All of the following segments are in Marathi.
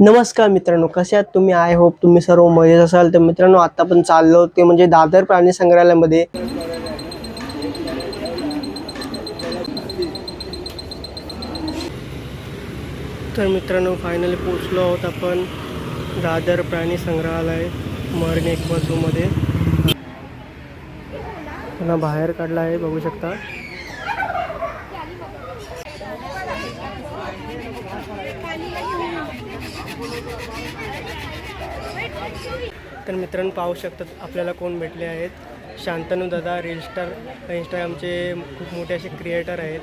नमस्कार मित्रांनो कसे आहात तुम्ही? आय होप तुम्ही सर्व मजेत असाल. तर मित्रांनो आता पण चाललो ते म्हणजे दादर प्राणी संग्रहालयामध्ये. तर मित्रांनो फायनली पोचलो आहोत आपण दादर प्राणी संग्रहालय मरण एक बाजूमध्ये. त्यांना बाहेर काढला आहे बघू शकता. तर मित्रांनो पाहू शकतात आपल्याला कोण भेटले आहेत. शांतनू दादा रीलस्टार इंस्टाग्रामचे खूप मोठे असे क्रिएटर आहेत.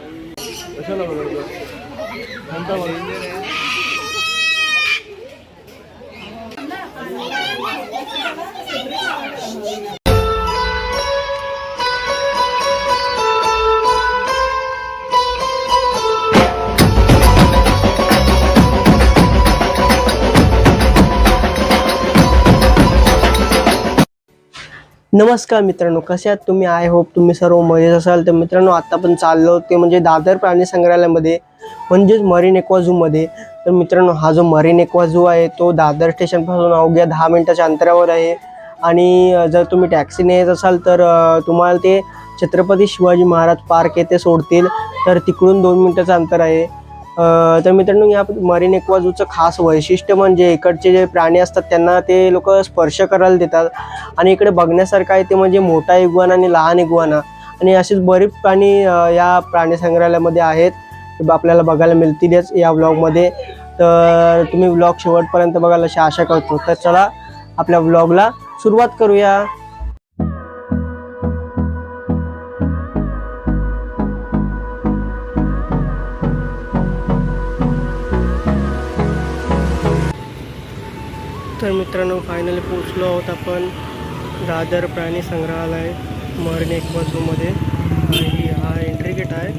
नमस्कार मित्रांनो कसे आहात तुम्ही? आय होप तुम्ही सर्व मजेत असाल. तर मित्रांनो आत्ता पण चाललो ते म्हणजे दादर प्राणी संग्रहालयामध्ये म्हणजेच मरीन एक्वा झूमध्ये तर मित्रांनो हा जो मरीन एक्वा झू आहे तो दादर स्टेशनपासून अवघ्या दहा मिनिटाच्या अंतरावर आहे. आणि जर तुम्ही टॅक्सीने येत असाल तर तुम्हाला ते छत्रपती शिवाजी महाराज पार्क येथे सोडतील. तर तिकडून दोन मिनिटाचं अंतर आहे. तर मित्रांनो या मरीन एक्वाझूचं खास वैशिष्ट्य म्हणजे इकडचे जे प्राणी असतात त्यांना ते लोक स्पर्श करायला देतात. आणि इकडे बघण्यासारखं आहे ते म्हणजे मोठा इग्वाना आणि लहान इग्वाना. आणि असेच बरेच प्राणी या प्राणी संग्रहालयामध्ये आहेत. आपल्याला बघायला मिळतीलच या व्लॉगमध्ये. तर तुम्ही व्लॉग शेवटपर्यंत बघायला अशी आशा करतो. तर चला आपल्या व्लॉगला सुरुवात करूया. तर मित्रांनो फायनली पोचलो आहोत आपण दादर प्राणी संग्रहालय मरण एक बाजूमध्ये. आणि हा एंट्री गेट आहे.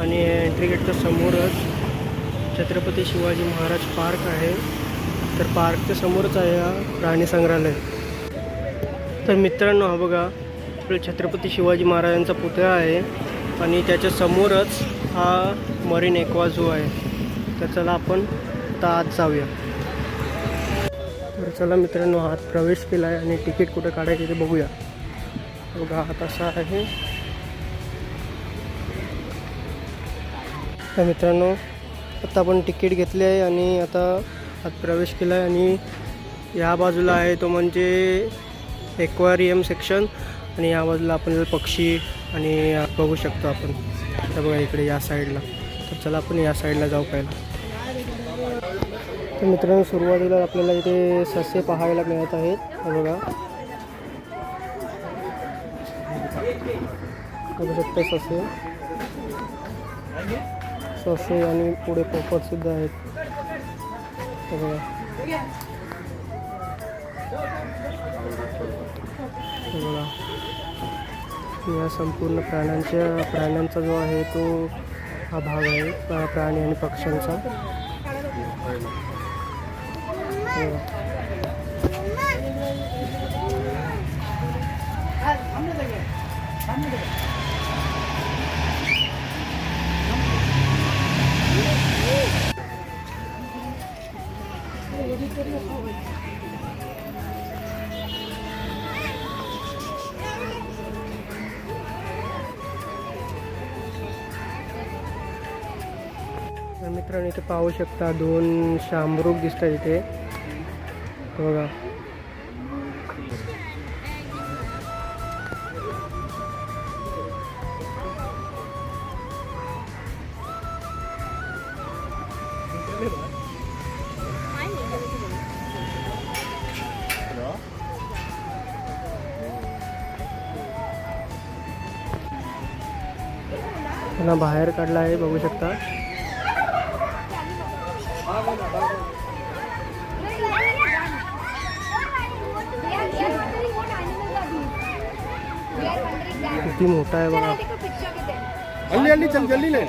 आणि एंट्री गेटच्या समोरच छत्रपती शिवाजी महाराज पार्क आहे. तर पार्कच्या समोरच आहे हा प्राणी संग्रहालय. तर मित्रांनो हा बघा आपलं छत्रपती शिवाजी महाराजांचा पुतळा आहे. आणि त्याच्या समोरच हा मरीन एक्वा झू आहे. तर चला आपण आता आत जाऊया. चला मित्रांनो आत प्रवेश केला आहे आणि तिकीट कुठं काढायचे ते बघूया. बघा आत असा आहे. तर मित्रांनो आता आपण तिकीट घेतले आहे आणि आता आत प्रवेश केला आहे आणि या बाजूला आहे तो म्हणजे एक्वारियम सेक्शन आणि या बाजूला आपण पक्षी आणि बघू शकतो आपण. तर बघा इकडे या साईडला. तर चला आपण या साईडला जाऊ पाहिला. तर मित्रांनो सुरुवातीला आपल्याला इथे ससे पाहायला मिळत आहेत. बघा. बघू शकता ससे. ससे आणि पुढे पोपट सुद्धा आहेत. बघा. बघा. या संपूर्ण प्राण्यांच्या प्राण्यांचा जो आहे तो हा भाग आहे प्रा- प्राणी आणि पक्ष्यांचा. मित्रांनो इथे पाहू शकता दोन शामरूक दिसतात इथे. बघा. त्यांना बाहेर काढला आहे बघू शकता. किती मोठा आहे बघा. हल्ली हल्ली चल जल्दी ले.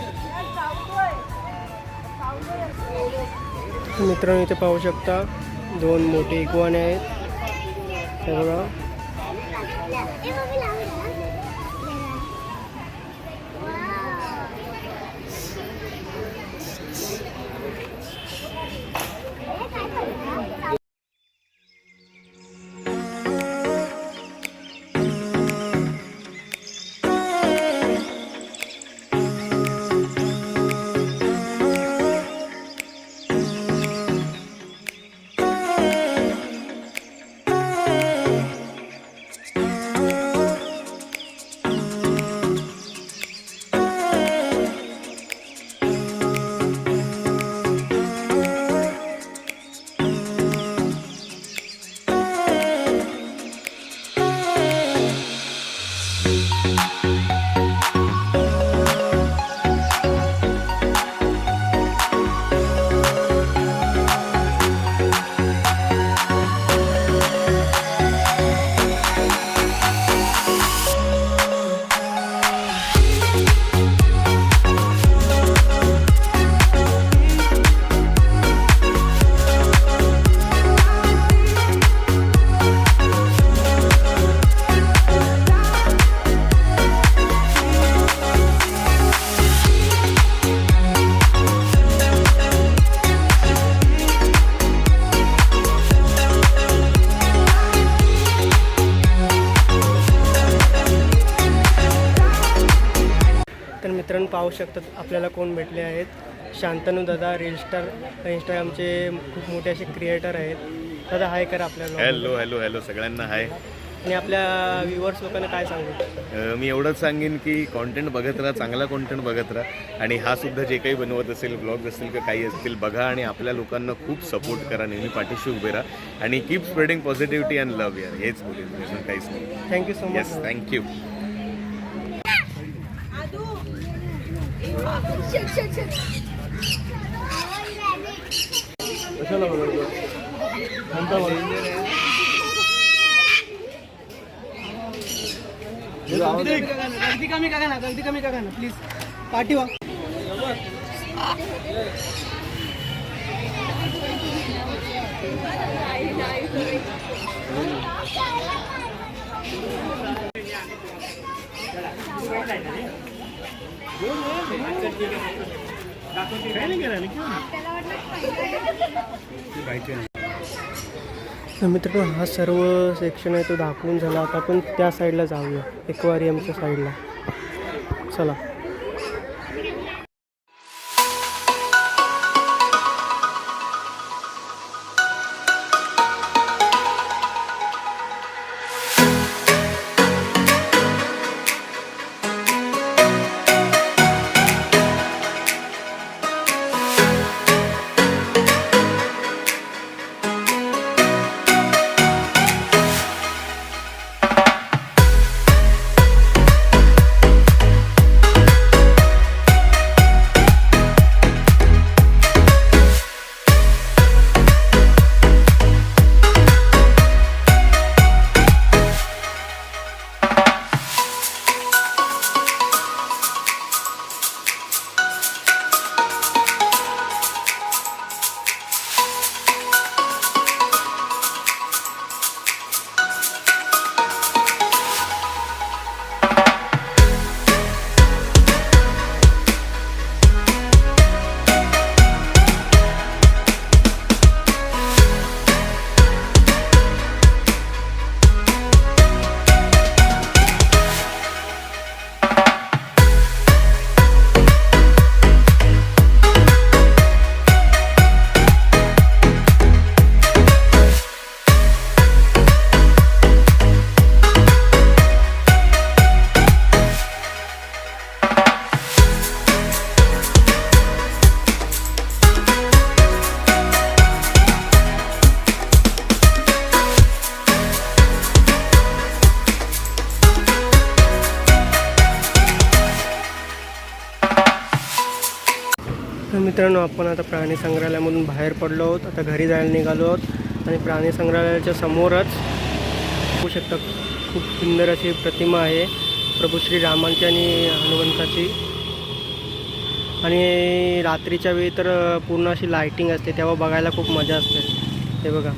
मित्रांनो इथे पाहू शकता दोन मोठे इगवाने आहेत. बघा. पाहू शकतात आपल्याला कोण भेटले आहेत. शांतनू दादा रील स्टार इंस्टाग्रामचे खूप मोठे असे क्रिएटर आहेत. दादा हाय करा आपल्याला हॅलो हॅलो हॅलो सगळ्यांना हाय आणि आपल्या व्ह्युअर्स लोकांना काय सांगू? मी एवढंच सांगेन की कॉन्टेंट बघत राहा चांगला कॉन्टेंट बघत राहा. आणि हा सुद्धा जे काही बनवत असेल ब्लॉग असतील किंवा काही असतील बघा आणि आपल्या लोकांना खूप सपोर्ट करा नेहमी पाठीशी उभे राहा. आणि keep spreading positivity and love यार हेच अजून काहीच नाही. Thank you so yes much thank you Shit, गर्दी कमी करा ना गर्दी कमी करा ना प्लीज पाठीवा Thank you. मित्रांनो हा सर्व सेक्शन आहे तो दाखवून झाला. आता आपण त्या साईडला जाऊया. एक्वारियमच्या साईडला चला. मित्रांनो आपण आता प्राणी संग्रहालयामधून बाहेर पडलो आहोत. आता घरी जायला निघालो आहोत आणि प्राणी संग्रहालयाच्या समोरच बघू शकता खूप सुंदर अशी प्रतिमा आहे. प्रभू श्री रामांची आणि हनुमंताची. आणि रात्रीच्या वेळी तर पूर्ण अशी लायटिंग असते तेव्हा बघायला खूप मजा असते. हे बघा.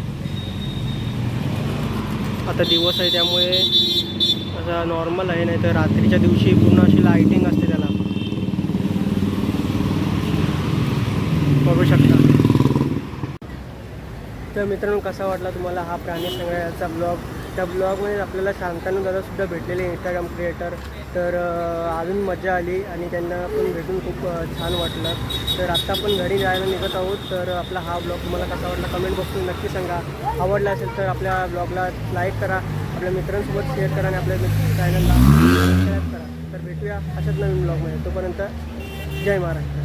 आता दिवस आहे त्यामुळे असा नॉर्मल आहे नाही तर रात्रीच्या दिवशी पूर्ण अशी लायटिंग असते. बघू शकता. तर मित्रांनो कसा वाटला तुम्हाला हा प्राणी संग्रहालयाचा ब्लॉग त्या ब्लॉगमध्ये आपल्याला शांतानू दादासुद्धा भेटलेले इंस्टाग्राम क्रिएटर तर अजून मजा आली आणि त्यांना पण भेटून खूप छान वाटलं. तर आत्ता आपण घरी जायला निघत आहोत. तर आपला हा ब्लॉग तुम्हाला कसा वाटला कमेंट बॉक्समध्ये नक्की सांगा. आवडला असेल तर आपल्या ब्लॉगला लाईक करा. आपल्या मित्रांसोबत शेअर करा आणि आपल्या चॅनलला सबस्क्राईब करा. तर भेटूया अशाच नवीन ब्लॉगमध्ये तोपर्यंत जय महाराष्ट्र.